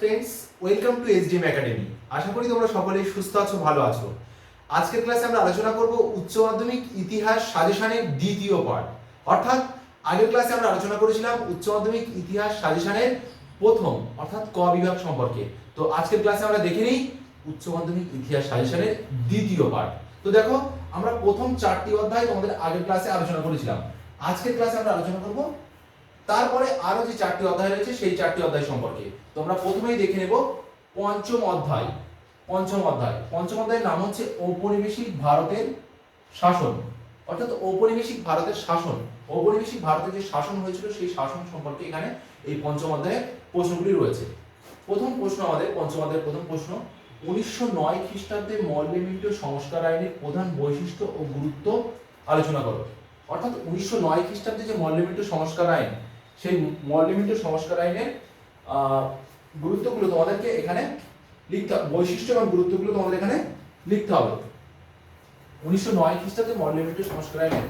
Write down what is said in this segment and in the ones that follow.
Friends welcome to SDM Academy আশা করি তোমরা সকলেই সুস্থ আছো, ভালো আছো। আজকের ক্লাসে আমরা আলোচনা করব উচ্চ মাধ্যমিক ইতিহাস সাজেশনের দ্বিতীয় পার্ট অর্থাৎ, আগের ক্লাসে আমরা আলোচনা করেছিলাম উচ্চ মাধ্যমিক ইতিহাস সাজেশনের প্রথম, অর্থাৎ ক বিভাগ সম্পর্কে। তো আজকের ক্লাসে আমরা দেখে নিই উচ্চ মাধ্যমিক ইতিহাস সাজেশনের দ্বিতীয় পার্ট তো দেখো, আমরা প্রথম চারটি অধ্যায় তোমাদের আগের ক্লাসে আলোচনা করেছিলাম। আজকের ক্লাসে আমরা আলোচনা করব তারপরে আরও যে চারটি অধ্যায় রয়েছে, সেই চারটি অধ্যায় সম্পর্কে। তোমরা প্রথমেই দেখে নেব পঞ্চম অধ্যায়। পঞ্চম অধ্যায়। পঞ্চম অধ্যায়ের নাম হচ্ছে ঔপনিবেশিক ভারতের শাসন। অর্থাৎ ঔপনিবেশিক ভারতের শাসন। ঔপনিবেশিক ভারতের যে শাসন হয়েছিল, সেই শাসন সম্পর্কে এখানে এই পঞ্চম অধ্যায়ে প্রশ্নগুলি রয়েছে। প্রথম প্রশ্ন আমাদের, পঞ্চম অধ্যায়ের প্রথম প্রশ্ন, উনিশশো নয় খ্রিস্টাব্দে মল্লিমিন্ট সংস্কার আইনের প্রধান বৈশিষ্ট্য ও গুরুত্ব আলোচনা করো। অর্থাৎ উনিশশো নয় খ্রিস্টাব্দে যে মল্লিমিন্ট সংস্কার আইন সেই মল্লিমিন্ট সংস্কার আইনের গুরুত্বগুলো তোমাদেরকে এখানে লিখতে বৈশিষ্ট্য এবং গুরুত্বগুলো তোমাদের এখানে লিখতে হবে। উনিশশো নয় খ্রিস্টাব্দে মল্লিমিন্ট সংস্কার আইনের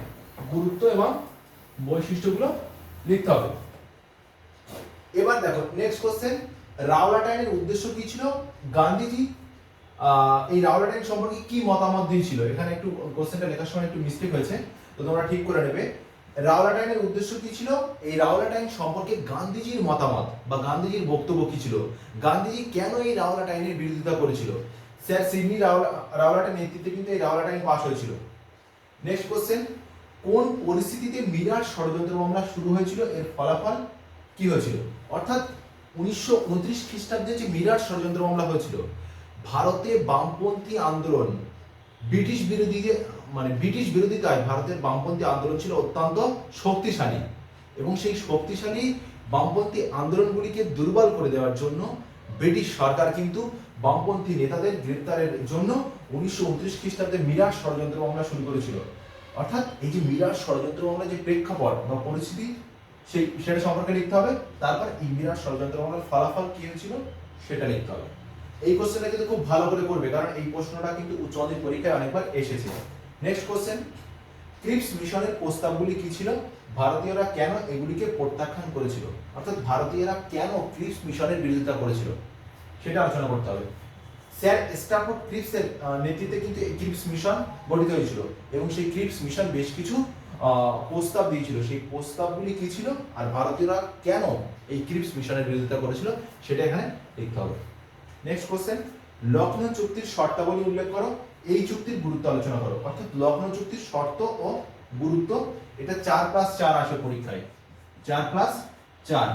গুরুত্ব এবং বৈশিষ্ট্যগুলো লিখতে হবে। এবার দেখো নেক্সট কোশ্চেন রাওলাট আইনের উদ্দেশ্য কি ছিল? গান্ধীজি এই রাওলাট আইন সম্পর্কে কি মতামত দিয়েছিল? এখানে একটু কোশ্চেনটা লেখার সময় একটু মিস্টেক হয়েছে, তো তোমরা ঠিক করে নেবে। রাওলাট আইনের উদ্দেশ্য কি ছিল? এই রাওলাট আইন সম্পর্কে গান্ধীজির মতামত বা গান্ধীজির বক্তব্য কি ছিল? গান্ধীজি কেন এই রাওলাট আইনের বিরোধিতা করেছিল? স্যার, সিডনি রাওলা রাওলাটের নেতৃত্বে কিন্তু এই রাওলাট আইন পাশ হয়েছিল। নেক্সট কোশ্চেন কোন পরিস্থিতিতে মিরাট ষড়যন্ত্র মামলা শুরু হয়েছিল? এর ফলাফল কি হয়েছিল? অর্থাৎ উনিশশো উনত্রিশ খ্রিস্টাব্দে যে মিরাট ষড়যন্ত্র মামলা হয়েছিল, ভারতে বামপন্থী আন্দোলন ব্রিটিশ বিরোধী মানে ব্রিটিশ বিরোধিতায় ভারতের বামপন্থী আন্দোলন ছিল অত্যন্ত শক্তিশালী এবং সেই শক্তিশালী বামপন্থী আন্দোলনগুলিকে দুর্বল করে দেওয়ার জন্য ব্রিটিশ সরকার কিন্তু বামপন্থী নেতাদের গ্রেপ্তারের জন্য উনিশশো উনত্রিশ খ্রিস্টাব্দে মিরাট ষড়যন্ত্র মামলা শুরু করেছিল। অর্থাৎ এই যে মিরাট ষড়যন্ত্র মামলা যে প্রেক্ষাপট বা পরিস্থিতি, সেই সেটা সম্পর্কে লিখতে হবে। তারপর এই মিরাট ষড়যন্ত্র মামলার ফলাফল কি হয়েছিল সেটা লিখতে হবে। এই কোশ্চেনটা কিন্তু খুব ভালো করে করবে, কারণ এই প্রশ্নটা কিন্তু উচ্চ পরীক্ষায় অনেকবার এসেছে। নেক্সট কোশ্চেন ক্রিপস মিশনের প্রস্তাবগুলি কি ছিল? ভারতীয়রা কেন এগুলিকে প্রত্যাখ্যান করেছিল? অর্থাৎ ভারতীয়রা কেন ক্রিপস মিশনের বিরোধিতা করেছিল? সেটা আলোচনা করতে হবে। স্যার, স্টাফোর্ড ক্রিপসের নেতৃত্বে কিন্তু ক্রিপস মিশন গঠিত হয়েছিল এবং সেই ক্রিপস মিশন বেশ কিছু প্রস্তাব দিয়েছিল। সেই প্রস্তাবগুলি কি ছিল? আর ভারতীয়রা কেন এই ক্রিপস মিশনের বিরোধিতা করেছিল? সেটা এখানে লিখতে হবে। নেক্সট কোশ্চেন লখনৌ চুক্তির শর্তাবলী উল্লেখ করো। এই চুক্তির গুরুত্ব আলোচনা করো। অর্থাৎ লখনৌ চুক্তির শর্ত ও গুরুত্ব, এটা চার প্লাস চার আসে পরীক্ষায়। চার প্লাস চার।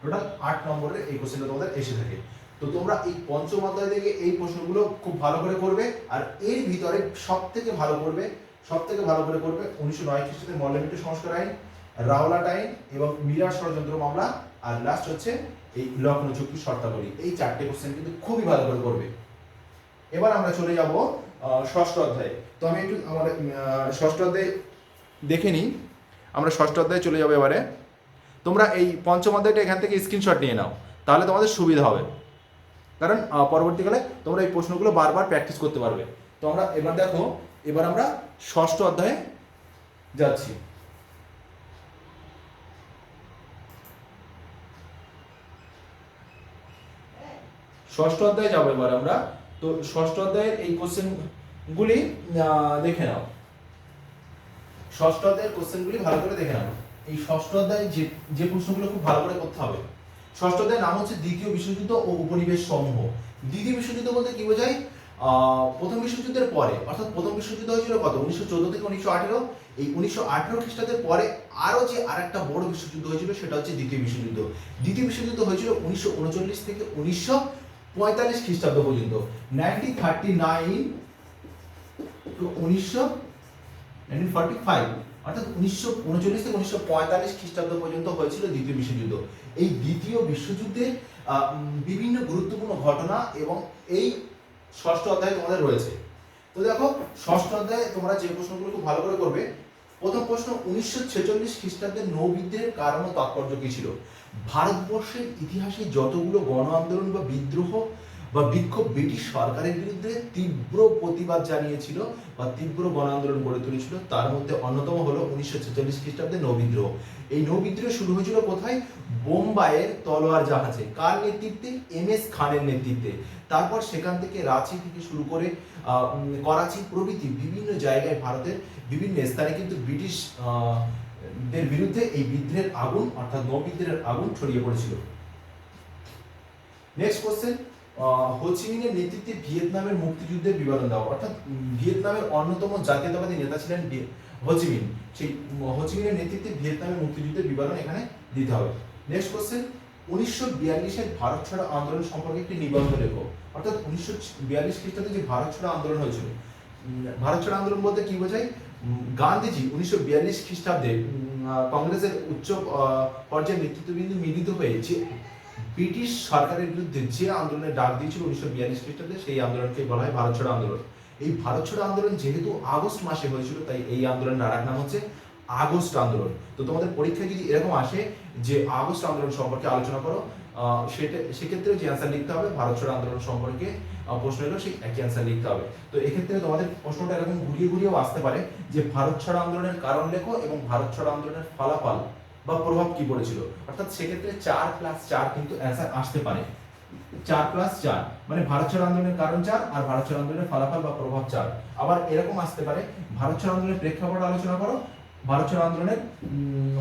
টোটাল আট নম্বরের এই কোশ্চেনটা তোমাদের এসে থাকে। তো তোমরা এই পঞ্চম অধ্যায় থেকে এই প্রশ্নগুলো খুব ভালো করে করবে, আর এর ভিতরে সব থেকে ভালো করবে সব থেকে ভালো করে করবে উনিশশো নয় খ্রিস্টাব্দে মল্লমিট সংস্কার আইন, রাওলাট আইন এবং মিরাট ষড়যন্ত্র মামলা, আর লাস্ট হচ্ছে এই লখনৌ চুক্তির শর্তাবলী। এই চারটে কোশ্চেন কিন্তু খুবই ভালো করে করবে। এবার আমরা চলে যাব ষষ্ঠ অধ্যায়ে। তো আমি একটু আমাদের ষষ্ঠ অধ্যায়ে দেখে নিই। আমরা ষষ্ঠ অধ্যায়ে চলে যাব এবারে। তোমরা এই পঞ্চম অধ্যায়টা এখান থেকে স্ক্রিনশট নিয়ে নাও। তাহলে তোমাদের সুবিধা হবে। কারণ পরবর্তীকালে তোমরা এই প্রশ্নগুলো বারবার প্র্যাকটিস করতে পারবে। তো আমরা এবার দেখো, এবার আমরা ষষ্ঠ অধ্যায়ে যাচ্ছি। ষষ্ঠ অধ্যায়ে যাব এবার আমরা। তো ষষ্ঠ অধ্যায়ের এই কোশ্চেনগুলি দেখে নাও। ষষ্ঠ অধ্যায়ের কোশ্চেনগুলি ভালো করে দেখে নাও। এই ষষ্ঠ অধ্যায়ে যে যে প্রশ্নগুলো খুব ভালো করে করতে হবে। ষষ্ঠ অধ্যায়ের নাম হচ্ছে দ্বিতীয় বিশ্বযুদ্ধ ও উপনিবেশ সমূহ। দ্বিতীয় বিশ্বযুদ্ধ বলতে কি বোঝায়? প্রথম বিশ্বযুদ্ধের পরে, অর্থাৎ প্রথম বিশ্বযুদ্ধ হয়েছিল কত? উনিশশো চোদ্দ থেকে উনিশশো আঠেরো। এই উনিশশো আঠেরো খ্রিস্টাব্দের পরে আরও যে আরেকটা বড় বিশ্বযুদ্ধ হয়েছিল, সেটা হচ্ছে দ্বিতীয় বিশ্বযুদ্ধ। দ্বিতীয় বিশ্বযুদ্ধ হয়েছিল উনিশশো উনচল্লিশ থেকে উনিশশো পঁয়তাল্লিশ খ্রিস্টাব্দ পর্যন্ত। নাইনটিন থার্টি নাইন উনিশশো নাইনটিন ফর্টি ফাইভ অর্থাৎ উনিশশো উনচল্লিশ থেকে উনিশশো পঁয়তাল্লিশ খ্রিস্টাব্দ পর্যন্ত হয়েছিল দ্বিতীয় বিশ্বযুদ্ধ। এই দ্বিতীয় বিশ্বযুদ্ধের বিভিন্ন গুরুত্বপূর্ণ ঘটনা এবং এই ষষ্ঠ অধ্যায়ে তোমাদের রয়েছে। তো দেখো, ষষ্ঠ অধ্যায়ে তোমরা যে প্রশ্নগুলো খুব ভালো করে করবে, প্রথম প্রশ্ন, উনিশশো ছেচল্লিশ খ্রিস্টাব্দের নৌবিদ্রোহের কারণ তাৎপর্য কি ছিল? ভারতবর্ষের ইতিহাসে যতগুলো গণ আন্দোলন বা বিদ্রোহ বা বিক্ষোভ ব্রিটিশ সরকারের বিরুদ্ধে তীব্র প্রতিবাদ জানিয়েছিল বা তীব্র গণ আন্দোলন গড়ে তুলেছিল। তার মধ্যে অন্যতম হলো উনিশশো ছেচল্লিশ খ্রিস্টাব্দে নৌবিদ্রোহ। এই নৌবিদ্রোহ শুরু হয়েছিল কোথায়? বোম্বাইয়ের তলোয়ার জাহাজে। কার নেতৃত্বে? এম এস খানের নেতৃত্বে। তারপর সেখান থেকে রাঁচি থেকে শুরু করে করাচি প্রভৃতি বিভিন্ন জায়গায় ভারতের বিভিন্ন স্থানে কিন্তু ব্রিটিশ দের বিরুদ্ধে এই বিদ্রোহের আগুন, অর্থাৎ নৌবিদ্রোহের আগুন ছড়িয়ে পড়েছিল। নেক্সট কোশ্চেন হোচিমিনের নেতৃত্বে ভিয়েতনামের মুক্তিযুদ্ধের বিবরণ দাও অর্থাৎ ভিয়েতনামের অন্যতম জাতীয়তাবাদী নেতা ছিলেন হোচিমিন সেই হোচিমিনের নেতৃত্বে ভিয়েতনামের মুক্তিযুদ্ধের বিবরণ এখানে দিতে হবে। নেক্সট কোশ্চেন উনিশশো বিয়াল্লিশের ভারত ছাড়ো আন্দোলন সম্পর্কে একটি নিবন্ধ লেখো। অর্থাৎ, উনিশশো বিয়াল্লিশ খ্রিস্টাব্দে যে ভারত ছাড়ো আন্দোলন হয়েছিল ভারত ছাড়ো আন্দোলন বলতে কি বোঝায়? গান্ধীজি উনিশশো বিয়াল্লিশ খ্রিস্টাব্দে কংগ্রেসের উচ্চ পর্যায়ের নেতৃত্ববৃন্দ মিলিত হয়ে যে ব্রিটিশ সরকারের বিরুদ্ধে যে আন্দোলনের ডাক দিয়েছিল উনিশশো বিয়াল্লিশ খ্রিস্টাব্দে, সেই আন্দোলনকে বলা হয় ভারত ছাড়ো আন্দোলন। এই ভারত ছাড়ো আন্দোলন যেহেতু আগস্ট মাসে হয়েছিল, তাই এই আন্দোলনের আরেক নাম হচ্ছে আগস্ট আন্দোলন। তো তোমাদের পরীক্ষায় যদি এরকম আসে যে আগস্ট আন্দোলন সম্পর্কে আলোচনা করো সেটা, সেক্ষেত্রে যে অ্যান্সার লিখতে হবে, ভারত ছাড়ো আন্দোলন সম্পর্কে প্রশ্ন এলো, সেই একই অ্যান্সার লিখতে হবে। তো এক্ষেত্রে তোমাদের প্রশ্নটা এরকম ঘুরিয়ে ঘুরিয়েও আসতে পারে যে ভারত ছাড়ো আন্দোলনের কারণ লেখো এবং ভারত ছাড়ো আন্দোলনের ফলাফল বা প্রভাব কি পড়েছিল? অর্থাৎ সেক্ষেত্রে চার প্লাস চার কিন্তু অ্যান্সার আসতে পারে। চার প্লাস চার মানে ভারত ছাড়ো আন্দোলনের কারণ চার আর ভারত ছাড়ো আন্দোলনের ফলাফল বা প্রভাব চার। আবার এরকম আসতে পারে, ভারত ছাড়ো আন্দোলনের প্রেক্ষাপট আলোচনা করো, ভারত ছাড়ো আন্দোলনের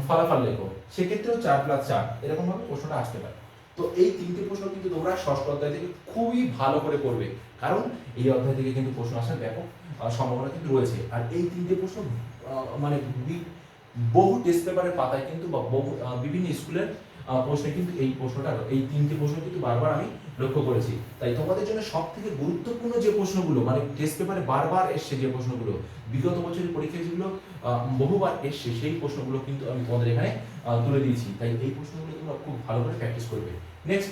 ফলাফল লেখো। সেক্ষেত্রেও চার প্লাস চার এরকম ভাবে প্রশ্নটা আসতে পারে। তো এই তিনটি প্রশ্ন কিন্তু তোমরা ষষ্ঠ অধ্যায় থেকে খুবই ভালো করে করবে কারণ এই অধ্যায় থেকে কিন্তু প্রশ্ন আসার ব্যাপক সম্ভাবনা কিন্তু রয়েছে। আর এই তিনটে প্রশ্ন মানে বহু টেস্ট পেপারের পাতায় কিন্তু বা বহু বিভিন্ন স্কুলের প্রশ্নে কিন্তু এই প্রশ্নটা, এই তিনটি প্রশ্ন কিন্তু বারবার আমি লক্ষ্য করেছি। তাই তোমাদের জন্য সব থেকে গুরুত্বপূর্ণ যে প্রশ্নগুলো মানে টেস্ট পেপারে বারবার এসছে যে প্রশ্নগুলো, বিগত বছরের পরীক্ষায় যেগুলো বহুবার এসছে, সেই প্রশ্নগুলো কিন্তু আমি তোমাদের এখানে তুলে দিয়েছি। তাই এই প্রশ্নগুলো তোমরা খুব ভালো করে প্র্যাকটিস করবে। নেক্সট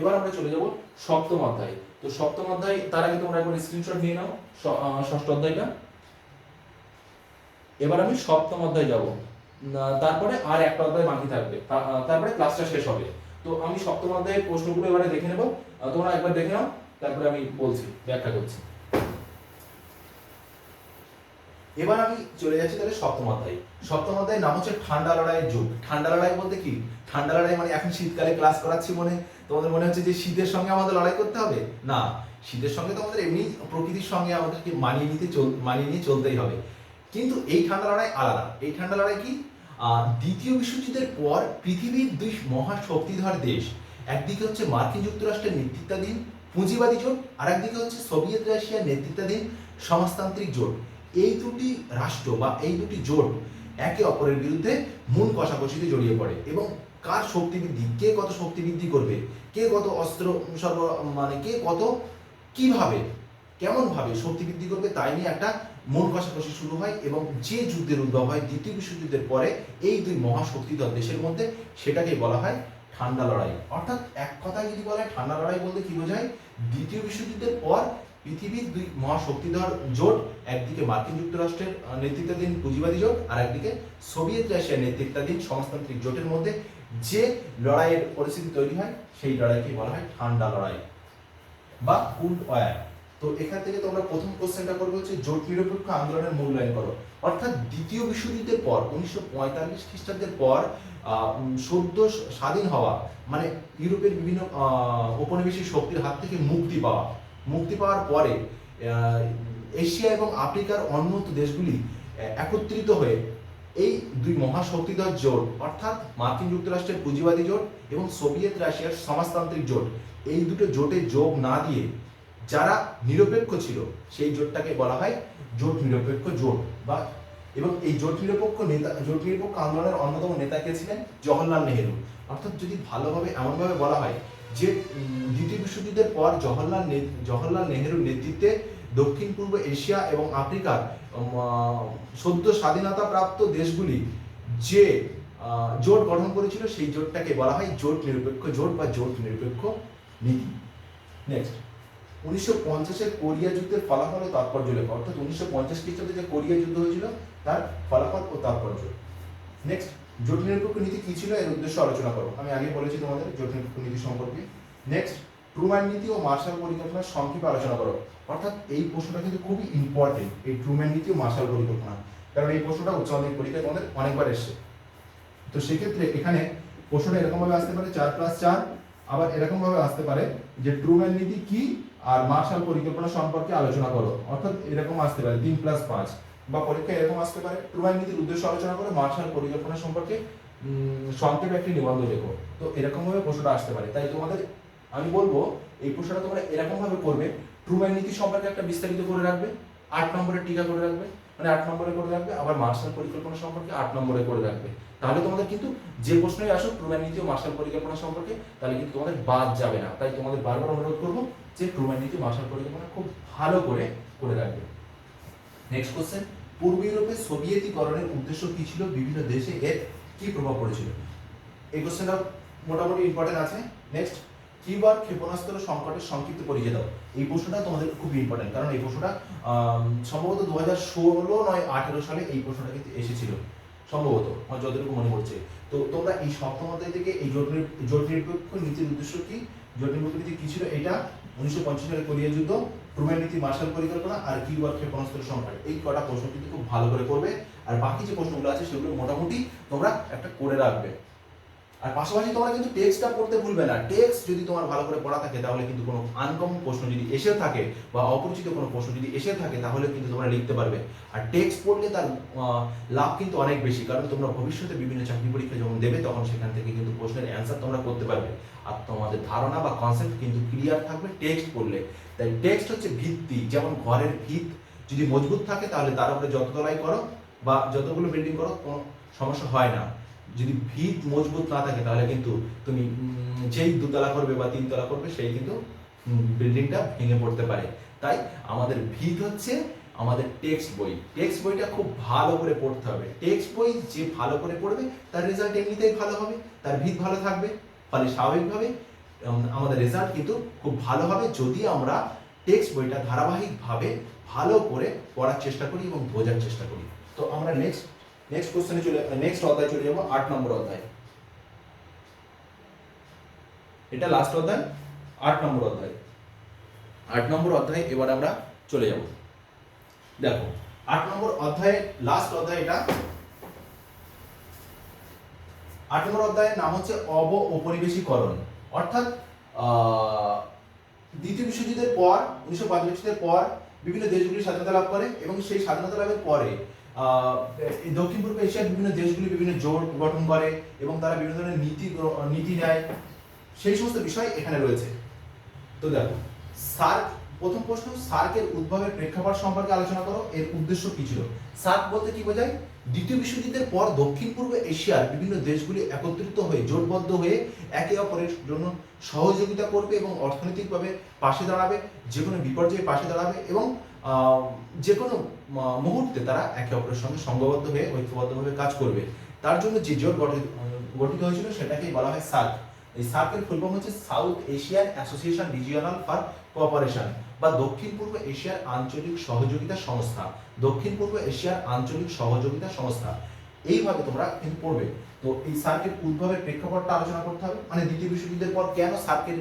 এবার আমরা চলে যাব সপ্তম অধ্যায়। তো সপ্তম অধ্যায়, তার আগে তোমরা একবার স্ক্রিনশট নিয়ে নাও ষষ্ঠ অধ্যায়টা। এবার আমি সপ্তম অধ্যায় যাব। তারপরে আর একটা অধ্যায় বাকি থাকবে। তারপরে ক্লাসটা শেষ হবে। তো আমি সপ্তম অধ্যায়ের প্রশ্নগুলো এবারে দেখে নেব। তোমরা একবার দেখে নাও, তারপরে আমি বলছি, ব্যাখ্যা করছি। এবার আমি চলে যাচ্ছি তাহলে সপ্তম অধ্যায়। সপ্তম অধ্যায়ের নাম হচ্ছে ঠান্ডা লড়াইয়ের যুগ। ঠান্ডা লড়াই বলতে কি? ঠান্ডা লড়াই মানে এখন শীতকালে ক্লাস করাচ্ছি মনে। তোমাদের মনে হচ্ছে যে শীতের সঙ্গে আমাদের লড়াই করতে হবে? না। শীতের সঙ্গে তো আমাদের এমনি প্রকৃতির সঙ্গে আমাদেরকে মানিয়ে নিতে চল, মানিয়ে নিয়ে চলতেই হবে। কিন্তু এই ঠান্ডা লড়াই আলাদা। এই ঠান্ডা লড়াই কি? দ্বিতীয় বিশ্বযুদ্ধের পর পৃথিবীর দুই মহাশক্তিধর দেশ, একদিকে হচ্ছে মার্কিন যুক্তরাষ্ট্রের নেতৃত্বাধীন পুঁজিবাদী জোট আর একদিকে হচ্ছে সোভিয়েত রাশিয়ার নেতৃত্বাধীন সমাজতান্ত্রিক জোট। এই দুটি রাষ্ট্র বা এই দুটি জোট একে অপরের বিরুদ্ধে মূল কষাকষিতে জড়িয়ে পড়ে এবং কার শক্তি বৃদ্ধি, কে কত শক্তি বৃদ্ধি করবে, কে কত অস্ত্র সর্ব মানে কে কত, কীভাবে কেমন ভাবে শক্তি বৃদ্ধি করবে তাই নিয়ে একটা মন কষাকষি শুরু হয় এবং যে যুদ্ধের উদ্ভব হয় দ্বিতীয় বিশ্বযুদ্ধের পরে এই দুই মহাশক্তিধর দেশের মধ্যে সেটাকে বলা হয় ঠান্ডা লড়াই। অর্থাৎ এক কথায় যদি বলা ঠান্ডা লড়াই বলতে কি বোঝায়? দ্বিতীয় বিশ্বযুদ্ধের পর পৃথিবীর দুই মহাশক্তিধর জোট, একদিকে মার্কিন যুক্তরাষ্ট্রের নেতৃত্বাধীন পুঁজিবাদী জোট আর একদিকে সোভিয়েত রাশিয়ার নেতৃত্বাধীন সমাজতান্ত্রিক জোটের মধ্যে যে লড়াইয়ের পরিস্থিতি তৈরি হয়, সেই লড়াইকে বলা হয় ঠান্ডা লড়াই বা কুল্ড ওয়ার। তো এখান থেকে তোমরা প্রথম কোশ্চেনটা করবে হচ্ছে জোট নিরপেক্ষ আন্দোলনের মূল্যায়ন করো। অর্থাৎ দ্বিতীয় বিশ্বযুদ্ধের পর, উনিশশো পঁয়তাল্লিশ খ্রিস্টাব্দের পর সদ্য স্বাধীন হওয়া মানে ইউরোপের বিভিন্ন ঔপনিবেশিক শক্তির হাত থেকে মুক্তি পাওয়া, মুক্তি পাওয়ার পরে এশিয়া এবং আফ্রিকার অন্যত দেশগুলি একত্রিত হয়ে এই দুই মহাশক্তিধর জোট, অর্থাৎ মার্কিন যুক্তরাষ্ট্রের পুঁজিবাদী জোট এবং সোভিয়েত রাশিয়ার সমাজতান্ত্রিক জোট, এই দুটো জোটে যোগ না দিয়ে যারা নিরপেক্ষ ছিল, সেই জোটটাকে বলা হয় জোট নিরপেক্ষ জোট বা এবং এই জোট নিরপেক্ষ নেতা, জোট নিরপেক্ষ আন্দোলনের অন্যতম নেতা কে ছিলেন? জওহরলাল নেহেরু। অর্থাৎ যদি ভালোভাবে, এমনভাবে বলা হয় যে দ্বিতীয় বিশ্বযুদ্ধের পর জওহরলাল জওহরলাল নেহেরুর নেতৃত্বে দক্ষিণ পূর্ব এশিয়া এবং আফ্রিকার সদ্য স্বাধীনতা প্রাপ্ত দেশগুলি যে জোট গঠন করেছিল, সেই জোটটাকে বলা হয় জোট নিরপেক্ষ জোট বা জোট নিরপেক্ষ নীতি। নেক্সট উনিশশো পঞ্চাশের কোরিয়া যুদ্ধের ফলাফল ও তাৎপর্য লেখা। অর্থাৎ উনিশশো পঞ্চাশ খ্রিস্টাব্দে যে কোরিয়া যুদ্ধ হয়েছিল, তার ফলাফল ও তাৎপর্য। নেক্সট জোট নিরপেক্ষ নীতি কি ছিল? এর উদ্দেশ্য আলোচনা করো আমি আগে বলেছি তোমাদের জোট নিরপেক্ষ নীতি সম্পর্কে। নেক্সট ট্রুম্যান নীতি ও মার্শাল পরিকল্পনার সংক্ষেপে আলোচনা করো। অর্থাৎ এই প্রশ্নটা কিন্তু খুবই ইম্পর্টেন্ট এই ট্রুম্যান নীতি ও মার্শাল পরিকল্পনা। কারণ এই প্রশ্নটা উচ্চ মাধ্যমিক পরীক্ষায় তোমাদের অনেকবার এসছে। তো সেক্ষেত্রে এখানে প্রশ্নটা এরকম ভাবে আসতে পারে, চার প্লাস চার, আবার এরকম ভাবে আসতে পারে যে ট্রুম্যান নীতি কি আর মার্শাল পরিকল্পনা সম্পর্কে আলোচনা করো। অর্থাৎ এরকম আসতে পারে, তিন প্লাস পাঁচ। বা পরীক্ষা এরকম আসতে পারে ট্রুম্যান নীতির উদ্দেশ্য আলোচনা করে মার্শাল পরিকল্পনা সম্পর্কে সংক্ষেপে একটি নিবন্ধ লেখো। তো এরকম ভাবে প্রশ্নটা আসতে পারে। তাই তোমাদের, আমি বলব, এই প্রশ্নটা তোমরা এরকম ভাবে করবে ট্রুম্যান নীতি সম্পর্কে একটা বিস্তারিত করে রাখবে? আট নম্বরের টিকা করে রাখবে? মানে আট নম্বরে করে রাখবে, আবার মার্শাল পরিকল্পনা সম্পর্কে আট নম্বরে করে রাখবে। তাহলে তোমাদের কিন্তু যে প্রশ্নই আসুক ট্রুম্যান নীতি ও মার্শাল পরিকল্পনা সম্পর্কে, তাহলে কিন্তু তোমাদের বাদ যাবে না। তাই তোমাদের বারবার অনুরোধ করব যে ও মার্শাল পরিকল্পনা খুব ভালো করে করে রাখবে। নেক্সট কোশ্চেন পূর্ব ইউরোপে সোভিয়েতিকরণের উদ্দেশ্য কি ছিল? বিভিন্ন দেশে এর কি প্রভাব পড়েছিল? এই কোশ্চেনটা মোটামুটি ইম্পর্টেন্ট আছে। নেক্সট কিউবার ক্ষেপণাস্ত্র সংকটের সংক্ষিপ্ত পরিচয় দাও। এই প্রশ্নটা তোমাদের খুব ইম্পর্টেন্ট কারণ এই প্রশ্নটা সম্ভবত দু হাজার ষোলো নয় আঠেরো সালে এই প্রশ্নটা কিন্তু এসেছিল। সম্ভবত, আমার যতটুকু মনে পড়ছে। তো তোমরা এই সপ্তম অধ্যায় থেকে এই জোট নিরপেক্ষ নীতির উদ্দেশ্য কি? জোট নিরপেক্ষ নীতি কি ছিল? এটা উনিশশো পঞ্চাশ সালে কোরিয়া যুদ্ধ ট্রুম্যান নীতি, মার্শাল পরিকল্পনা আর কিউবার ক্ষেপণাস্ত্র সংখ্যা এই কটা প্রশ্ন কিন্তু খুব ভালো করে করবে। আর বাকি যে প্রশ্নগুলো আছে সেগুলো মোটামুটি তোমরা একটা করে রাখবে। আর পাশাপাশি তোমরা কিন্তু টেক্সটটা পড়তে ভুলবে না। টেক্সট যদি তোমার ভালো করে পড়া থাকে, তাহলে কিন্তু কোনো আনকমন প্রশ্ন যদি এসে থাকে বা অপরিচিত কোনো প্রশ্ন যদি এসে থাকে, তাহলে কিন্তু তোমরা লিখতে পারবে। আর টেক্সট পড়লে তার লাভ কিন্তু অনেক বেশি, কারণ তোমরা ভবিষ্যতে বিভিন্ন চাকরি পরীক্ষা যখন দেবে, তখন সেখান থেকে কিন্তু প্রশ্নের অ্যান্সার তোমরা করতে পারবে। আর তোমাদের ধারণা বা কনসেপ্ট কিন্তু ক্লিয়ার থাকবে টেক্সট পড়লে। তাই টেক্সট হচ্ছে ভিত্তি, যেমন ঘরের ভিত যদি মজবুত থাকে, তাহলে তার উপরে যত তলাই করো বা যতগুলো বিল্ডিং করো, কোনো সমস্যা হয় না। যদি ভিত মজবুত না থাকে, তাহলে কিন্তু তুমি যেই দুতলা করবে বা তিনতলা করবে, সেই কিন্তু বিল্ডিংটা ভেঙে পড়তে পারে। তাই আমাদের ভিত হচ্ছে আমাদের টেক্সট বই। টেক্সট বইটা খুব ভালো করে পড়তে হবে। টেক্সট বই যে ভালো করে পড়বে, তার রেজাল্ট এমনিতেই ভালো হবে, তার ভিত ভালো থাকবে, ফলে স্বাভাবিকভাবে আমাদের রেজাল্ট কিন্তু খুব ভালো হবে যদি আমরা টেক্সট বইটা ধারাবাহিকভাবে ভালো করে পড়ার চেষ্টা করি এবং বোঝার চেষ্টা করি। তো আমরা নেক্সট নেক্সট কোশ্চেনে চলে নেক্সট অধ্যায় চলে যাব, আট নম্বর অধ্যায়। এটা লাস্ট অধ্যায়, আট নম্বর অধ্যায়। আট নম্বর অধ্যায়, এবার আমরা চলে যাব। দেখো, আট নম্বর অধ্যায়ে লাস্ট অধ্যায় এটা। আট নম্বর অধ্যায়ের নাম হচ্ছে অব ঔপনিবেশিকরণ অর্থাৎ দ্বিতীয় বিশ্বযুদ্ধের পর, উনিশশো পর, বিভিন্ন দেশগুলি স্বাধীনতা লাভ করে এবং সেই স্বাধীনতা লাভের পরে দক্ষিণ পূর্ব এশিয়ার বিভিন্ন দেশগুলি বিভিন্ন জোট গঠন করে এবং তারা বিভিন্ন ধরনের নীতি নীতি নেয়। সেই সমস্ত বিষয় এখানে রয়েছে। তো দেখো, সার্ক, প্রথম প্রশ্ন, সার্কের উদ্ভবের প্রেক্ষাপট সম্পর্কে আলোচনা করো। এর উদ্দেশ্য কি ছিল? সার্ক বলতে কি বোঝায়? দ্বিতীয় বিশ্বযুদ্ধের পর দক্ষিণ পূর্ব এশিয়ার বিভিন্ন দেশগুলি একত্রিত হয়ে, জোটবদ্ধ হয়ে একে অপরের জন্য সহযোগিতা করবে এবং অর্থনৈতিকভাবে পাশে দাঁড়াবে যে কোনো বিপর্যয়ে পাশে দাঁড়াবে এবং যে কোনো মুহূর্তে তারা একে অপরের সঙ্গে সংঘবদ্ধ হয়ে, ঐক্যবদ্ধভাবে কাজ করবে। তার জন্য যে জোট গঠিত গঠিত হয়েছিল সেটাকেই বলা হয় সার্ক। এই সার্কের ফুল ফর্ম হচ্ছে South Asian Association Regional for cooperation বা দক্ষিণ পূর্ব এশিয়ার আঞ্চলিক সহযোগিতা সংস্থা। দক্ষিণ পূর্ব এশিয়ার আঞ্চলিক সহযোগিতা সংস্থা। এইভাবে তোমরা কিন্তু পড়বে। তো এই সার্কের উদ্ভবের প্রেক্ষাপটটা আলোচনা করতে হবে। মানে দ্বিতীয় বিশ্বযুদ্ধের পর কেন সার্কের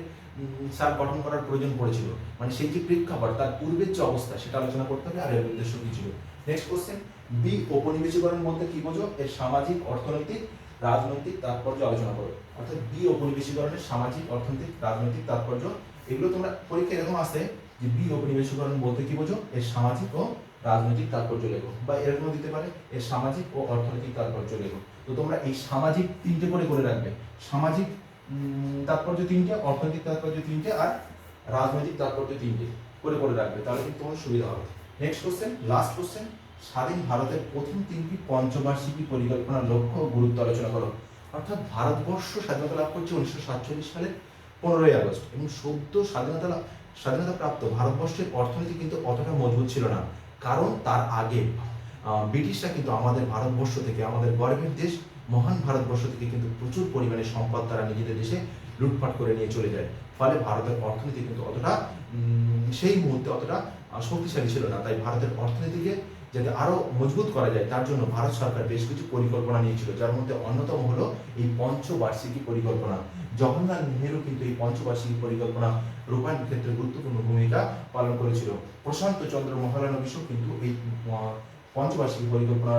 সার্ক গঠন করার প্রয়োজন পড়েছিল। মানে সেই যে প্রেক্ষাপট, তার পূর্বের যে অবস্থা, সেটা আলোচনা করতে হবে, আর এর উদ্দেশ্য কি ছিল? নেক্সট কোশ্চেন বি ঔপনিবেশিকরণ বলতে কি বোঝো? এর সামাজিক, অর্থনৈতিক, রাজনৈতিক তাৎপর্য আলোচনা করো। অর্থাৎ বি ঔপনিবেশিকরণের সামাজিক, অর্থনৈতিক, রাজনৈতিক তাৎপর্য, এগুলো তোমরা পরীক্ষা এরকম আসে যে বি ঔপনিবেশিকরণ বলতে কি বোঝো? এর সামাজিক ও রাজনৈতিক তাৎপর্য লেখো। বা এরকম দিতে পারে, এর সামাজিক ও অর্থনৈতিক তাৎপর্য লেখো। তো তোমরা এই সামাজিক তিনটে করে করে রাখবে। সামাজিক তাৎপর্য তিনটে, অর্থনৈতিক তাৎপর্য তিনটে আর রাজনৈতিক তাৎপর্য তিনটে করে করে রাখবে, তাহলে কিন্তু তোমার সুবিধা হবে। নেক্সট কোশ্চেন লাস্ট কোশ্চেন স্বাধীন ভারতের প্রথম তিনটি পঞ্চবার্ষিকী পরিকল্পনার লক্ষ্য গুরুত্ব আলোচনা করো। অর্থাৎ ভারতবর্ষ স্বাধীনতা লাভ করছে উনিশশো সাতচল্লিশ সালের পনেরোই আগস্ট এবং সদ্য স্বাধীনতা স্বাধীনতা প্রাপ্ত ভারতবর্ষের অর্থনীতি কিন্তু অতটা মজবুত ছিল না, কারণ তার আগে ব্রিটিশরা কিন্তু আমাদের ভারতবর্ষ থেকে আমাদের গর্বের দেশ মহান ভারতবর্ষ থেকে কিন্তু প্রচুর পরিমাণে সম্পদ তারা নিজেদের দেশে লুটপাট করে নিয়ে চলে যায়। ফলে ভারতের অর্থনীতি কিন্তু অতটা সেই মুহূর্তে অতটা শক্তিশালী ছিল না। তাই ভারতের অর্থনীতিকে যাতে আরও মজবুত করা যায়, তার জন্য ভারত সরকার বেশ কিছু পরিকল্পনা নিয়েছিল। যার মধ্যে অন্যতম হলো এই পঞ্চবার্ষিকী পরিকল্পনা। জওহরলাল নেহেরু কিন্তু এই পঞ্চবার্ষিকী পরিকল্পনা রূপায়ণের ক্ষেত্রে গুরুত্বপূর্ণ ভূমিকা পালন করেছিল। প্রশান্ত চন্দ্র মহালানবিশও কিন্তু এই পঞ্চবার্ষিকী পরিকল্পনা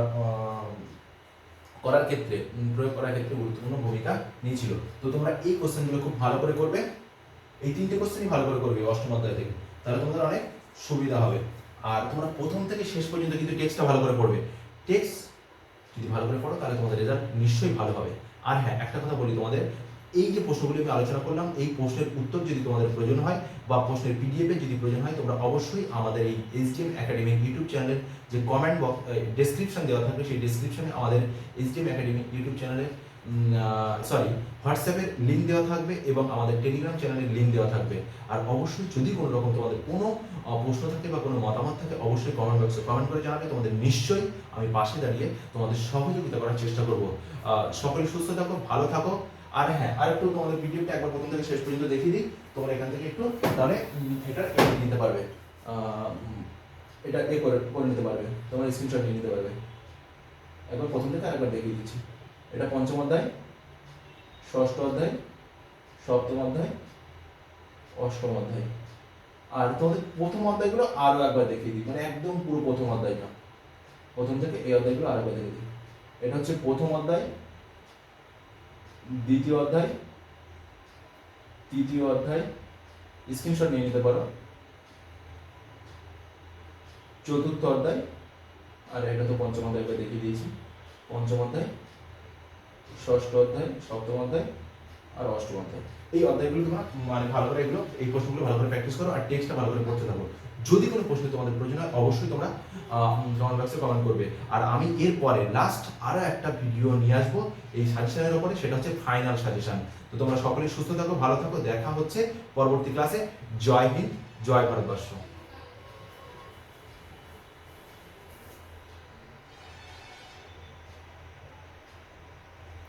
করার ক্ষেত্রে প্রয়োগ করার ক্ষেত্রে গুরুত্বপূর্ণ ভূমিকা নিয়েছিল। তো তোমরা এই কোশ্চেনগুলো খুব ভালো করে করবে। এই তিনটে কোশ্চেনই ভালো করে করবে অষ্টম অধ্যায় থেকে। তাহলে তোমাদের অনেক সুবিধা হবে। আর তোমরা প্রথম থেকে শেষ পর্যন্ত কিন্তু টেক্সটটা ভালো করে পড়বে। টেক্সট যদি ভালো করে পড়ো, তাহলে তোমাদের রেজাল্ট নিশ্চয়ই ভালো হবে। আর হ্যাঁ একটা কথা বলি তোমাদের। এই যে প্রশ্নগুলি আমি আলোচনা করলাম, এই প্রশ্নের উত্তর যদি তোমাদের প্রয়োজন হয় বা প্রশ্নের পিডিএফে যদি প্রয়োজন হয়, তোমরা অবশ্যই আমাদের এই এসডিএম একাডেমিক ইউটিউব চ্যানেলের যে কমেন্ট বক্স ডেসক্রিপশন দেওয়া থাকবে, সেই ডেসক্রিপশনে আমাদের এসডিএম একাডেমিক ইউটিউব চ্যানেলে সরি হোয়াটসঅ্যাপের লিঙ্ক দেওয়া থাকবে এবং আমাদের টেলিগ্রাম চ্যানেলের লিঙ্ক দেওয়া থাকবে। আর অবশ্যই যদি কোনো রকম তোমাদের কোনো প্রশ্ন থাকে বা কোনো মতামত থাকে, অবশ্যই কমেন্ট বক্সে কমেন্ট করে জানাবে। তোমাদের নিশ্চয়ই আমি পাশে দাঁড়িয়ে তোমাদের সহযোগিতা করার চেষ্টা করব। সকলে সুস্থ থাকো, ভালো থাকো। আর হ্যাঁ আর একটু তোমাদের ভিডিওটা একবার প্রথম থেকে শেষ পর্যন্ত দেখিয়ে দিই। তোমরা এখান থেকে একটু তাহলে এটা এটা নিতে পারবে। এটা এ করে করে নিতে পারবে। তোমরা স্ক্রিনশট নিয়ে নিতে পারবে। একবার প্রথম থেকে আরেকবার দেখিয়ে দিচ্ছি। এটা পঞ্চম অধ্যায়, ষষ্ঠ অধ্যায়, সপ্তম অধ্যায়, অষ্টম অধ্যায়। আর তোমাদের প্রথম অধ্যায়গুলো আরও একবার দেখিয়ে দিই। মানে একদম পুরো প্রথম অধ্যায়টা। প্রথম থেকে এই অধ্যায়গুলো আরও একবার দেখিয়ে দিই। এটা হচ্ছে প্রথম অধ্যায় দ্বিতীয় অধ্যায়, তৃতীয় অধ্যায় স্ক্রিনশট নিয়ে নিতে পারো। চতুর্থ অধ্যায়, আর এটা তো পঞ্চম অধ্যায় দেখিয়ে দিয়েছি। পঞ্চম অধ্যায়, ষষ্ঠ অধ্যায়, সপ্তম অধ্যায়, আর অষ্টম অধ্যায়। এই অধ্যায়গুলো তোমার মানে ভালো করে এগুলো, এই প্রশ্নগুলো ভালো করে প্র্যাকটিস করো, আর টেক্সটটা ভালো করে পড়তে থাকো। যদি কোনো প্রশ্ন তোমাদের প্রয়োজন হয়, অবশ্যই তোমরা কমেন্ট বক্সে কমেন্ট করবে। আর আমি এরপরে লাস্ট আরও একটা ভিডিও নিয়ে আসব এই সাজেশনের ওপরে সেটা হচ্ছে ফাইনাল সাজেশন তো তোমরা সকলেই সুস্থ থাকো, ভালো থাকো, দেখা হচ্ছে পরবর্তী ক্লাসে জয় হিন্দ, জয় ভারতবর্ষ।